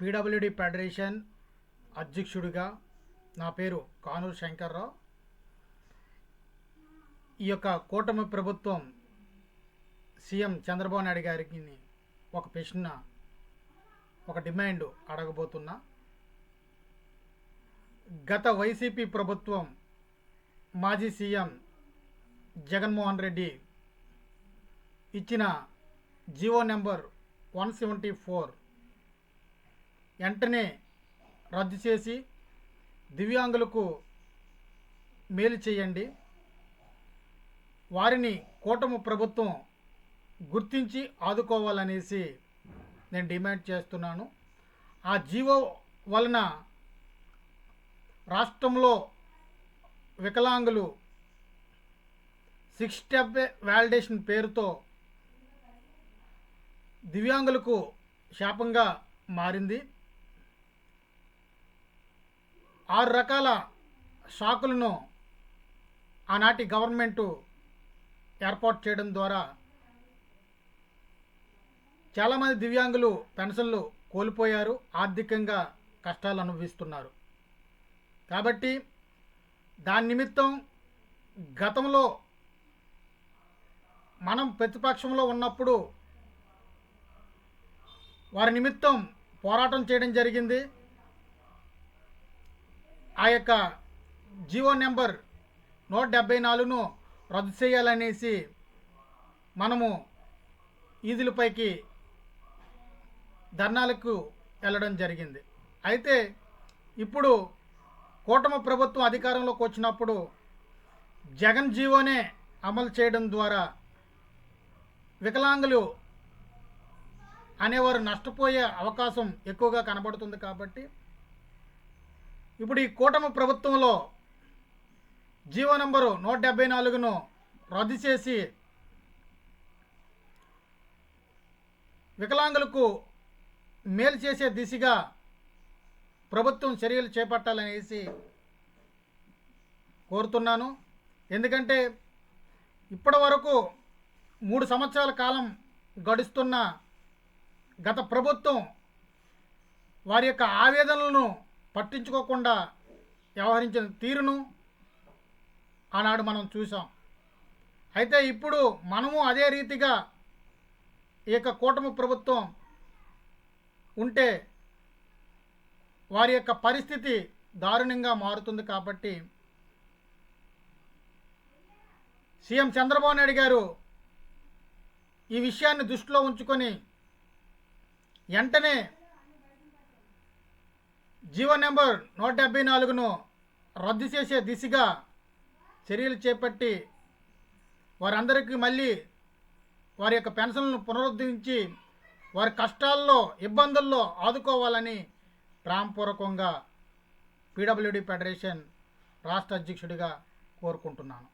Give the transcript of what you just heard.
PWD federation అధ్యక్షుడిగా నా పేరు కానూరు శంకర్రావు. ఈ యొక్క కూటమి ప్రభుత్వం సీఎం చంద్రబాబు నాయుడు గారికి ఒక ప్రశ్న ఒక డిమాండ్ అడగబోతున్నా. గత వైసీపీ ప్రభుత్వం మాజీ సీఎం జగన్మోహన్ రెడ్డి ఇచ్చిన GO number one seventy four వెంటనే రద్దు చేసి దివ్యాంగులకు మేలు చేయండి. వారిని కూటమి ప్రభుత్వం గుర్తించి ఆదుకోవాలనేసి నేను డిమాండ్ చేస్తున్నాను. ఆ జీవో వలన రాష్ట్రంలో వికలాంగులు సిక్స్ స్టెప్ వ్యాలిడేషన్ పేరుతో దివ్యాంగులకు శాపంగా మారింది. ఆరు రకాల షాకులను ఆనాటి గవర్నమెంటు ఏర్పాటు చేయడం ద్వారా చాలామంది దివ్యాంగులు పెన్షన్లు కోల్పోయారు ఆర్థికంగా కష్టాలు అనుభవిస్తున్నారు. కాబట్టి దాని నిమిత్తం గతంలో మనం ప్రతిపక్షంలో ఉన్నప్పుడు వారి నిమిత్తం పోరాటం చేయడం జరిగింది. ఆ యొక్క జీవో నెంబర్ నూట డెబ్బై నాలుగును రద్దు చేయాలనేసి మనము ఈదులపైకి ధర్నాలకు వెళ్ళడం జరిగింది. అయితే ఇప్పుడు కూటమి ప్రభుత్వం అధికారంలోకి వచ్చినప్పుడు జగన్ జీవోనే అమలు చేయడం ద్వారా వికలాంగులు అనేవారు నష్టపోయే అవకాశం ఎక్కువగా కనబడుతుంది కాబట్టి ఇప్పుడు ఈ కూటమి ప్రభుత్వంలో జీవో నంబరు నూట డెబ్బై నాలుగును రద్దు చేసి వికలాంగులకు మేలు చేసే దిశగా ప్రభుత్వం చర్యలు చేపట్టాలనేసి కోరుతున్నాను. ఎందుకంటే ఇప్పటి వరకు మూడు సంవత్సరాల కాలం గడుస్తున్న గత ప్రభుత్వం వారి యొక్క ఆవేదనలను పట్టించుకోకుండా వ్యవహరించిన తీరును ఆనాడు మనం చూసాం అయితే ఇప్పుడు మనము అదే రీతిగా ఈ యొక్క కూటమి ప్రభుత్వం ఉంటే వారి యొక్క పరిస్థితి దారుణంగా మారుతుంది కాబట్టి సీఎం చంద్రబాబు నాయుడు గారు ఈ విషయాన్ని దృష్టిలో ఉంచుకొని వెంటనే జీవో నెంబర్ నూట డెబ్బై నాలుగును రద్దు చేసే దిశగా చర్యలు చేపట్టి వారందరికీ మళ్ళీ వారి యొక్క పెన్షన్లను పునరుద్ధరించి వారి కష్టాల్లో ఇబ్బందుల్లో ఆదుకోవాలని ప్రాంపూర్వకంగా పీడబ్ల్యూడి ఫెడరేషన్ రాష్ట్ర అధ్యక్షుడిగా కోరుకుంటున్నాను.